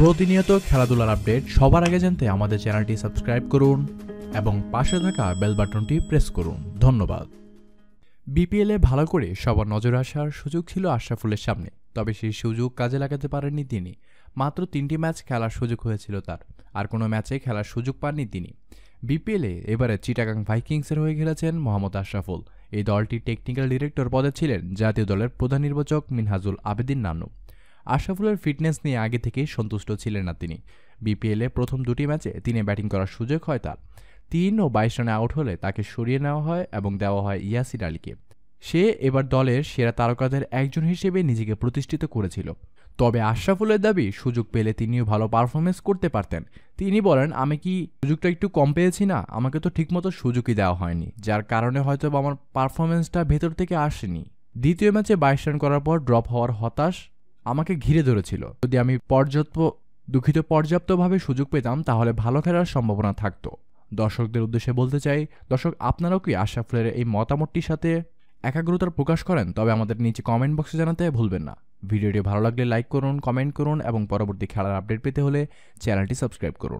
প্রতিনিয়ত খেলাধুলার আপডেট সবার আগে জানতে আমাদের চ্যানেলটি সাবস্ক্রাইব করুন এবং পাশে থাকা বেল বাটনটি প্রেস করুন। ধন্যবাদ। বিপিএলে ভালো করে সবার নজর আসার সুযোগ ছিল আশরাফুলের সামনে, তবে সেই সুযোগ কাজে লাগাতে পারেননি তিনি। মাত্র তিনটি ম্যাচ খেলার সুযোগ হয়েছিল তার, আর কোনো ম্যাচে খেলার সুযোগ পাননি তিনি। বিপিএলে এবারে চিটাগাং ভাইকিংসের হয়ে খেলেছেন মোহাম্মদ আশরাফুল। এই দলটির টেকনিক্যাল ডিরেক্টর পদে ছিলেন জাতীয় দলের প্রধান নির্বাচক মিনহাজুল আবেদিন নানু আশরাফুলের ফিটনেস নিয়ে আগে থেকেই সন্তুষ্ট ছিলেন না তিনি। বিপিএলে প্রথম দুটি ম্যাচে তিনি ব্যাটিং করার সুযোগ হয় তার। তিন ও বাইশ রানে আউট হলে তাকে সরিয়ে নেওয়া হয় এবং দেওয়া হয় ইয়াসির আলীকে। সে এবার দলের সেরা তারকাদের একজন হিসেবে নিজেকে প্রতিষ্ঠিত করেছিল। তবে আশরাফুলের দাবি, সুযোগ পেলে তিনিও ভালো পারফরমেন্স করতে পারতেন। তিনি বলেন, আমি কি সুযোগটা একটু কম পেয়েছি না? আমাকে তো ঠিকমতো সুযোগই দেওয়া হয়নি, যার কারণে হয়তো আমার পারফরমেন্সটা ভেতর থেকে আসেনি। দ্বিতীয় ম্যাচে বাইশ রান করার পর ড্রপ হওয়ার হতাশ আমাকে ঘিরে ধরেছিল। যদি আমি পর্যাপ্ত, দুঃখিত পর্যাপ্তভাবে সুযোগ পেতাম, তাহলে ভালো খেলার সম্ভাবনা থাকতো। দর্শকদের উদ্দেশ্যে বলতে চাই, দর্শক, আপনারাও কি আশা ফুলের এই মতামতটির সাথে একাগ্রতার প্রকাশ করেন? তবে আমাদের নিচে কমেন্ট বক্সে জানাতে ভুলবেন না। ভিডিওটি ভালো লাগলে লাইক করুন কমেন্ট করুন এবং পরবর্তী খেলার আপডেট পেতে হলে চ্যানেলটি সাবস্ক্রাইব করুন।